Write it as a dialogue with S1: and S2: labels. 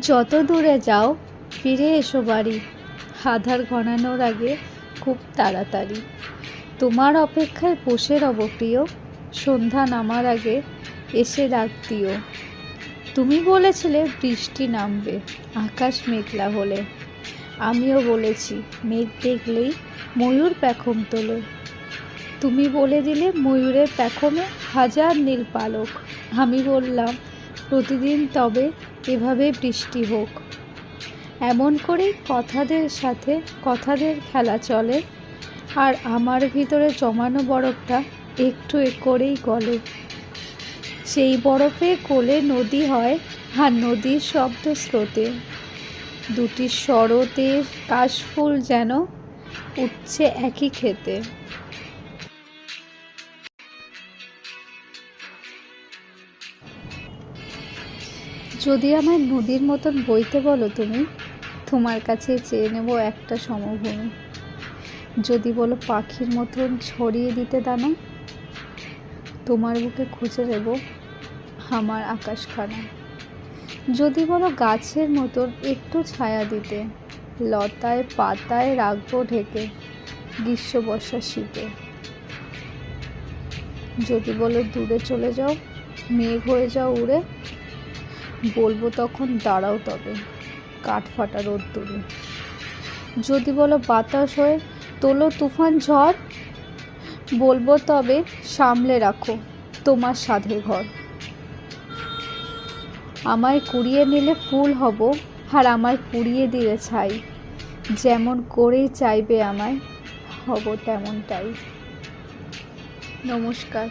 S1: যত দূরে যাও, ফিরে এসো বাড়ি। আধার ঘনানোর আগে খুব তাড়াতাড়ি। তোমার অপেক্ষায় বসে রব প্রিয়, সন্ধ্যা নামার আগে এসে ডাক দিও। তুমি বলেছিলে বৃষ্টি নামবে, আকাশ মেঘলা হলে। আমিও বলেছি, মেঘ দেখলেই ময়ূর পেখম তোলে। তুমি বলে দিলে ময়ূরের পেখমে হাজার নীল পালক আমি বললাম, প্রতিদিন তবে এভাবে বৃষ্টি হোক। এমন করেই কথাদের সাথে কথাদের খেলা চলে, আর আমার ভিতরে জমানো বরফটা একটু এক করেই গলে। সেই বরফে কোলে নদী হয়, আর নদীর শব্দ স্রোতে। দুটি শরতে কাশফুল যেন উঠছে একই খেতে যদি নদীর মতন বইতে বলো তুমি, তোমার কাছে চেয়ে নেব একটা সমভূমি। যদি বলো পাখির মতন ছড়িয়ে দিতে দানা, তোমার বুকে খুঁজে নেব আমার আকাশখানা। যদি বলো গাছের মতন একটু ছায়া দিতে, লতায় পাতায় রাখব ঢেকে গ্রীষ্ম বর্ষা শীতে। যদি বলো দূরে চলে যাও, মেঘ হয়ে যাও উড়ে বলব তখন দাঁড়াও তবে, কাঠ ফাটা রোদ্দুরে যদি বলো বাতাস হয়ে তোলো তুফান ঝড়, বলব তবে সামলে রাখো তোমার সাধের ঘর। আমায় কুড়িয়ে নিলে ফুল হব আর আমায় পুড়িয়ে দিলে ছাই, যেমন করেই চাইবে আমায়, হব তেমনটাই। নমস্কার।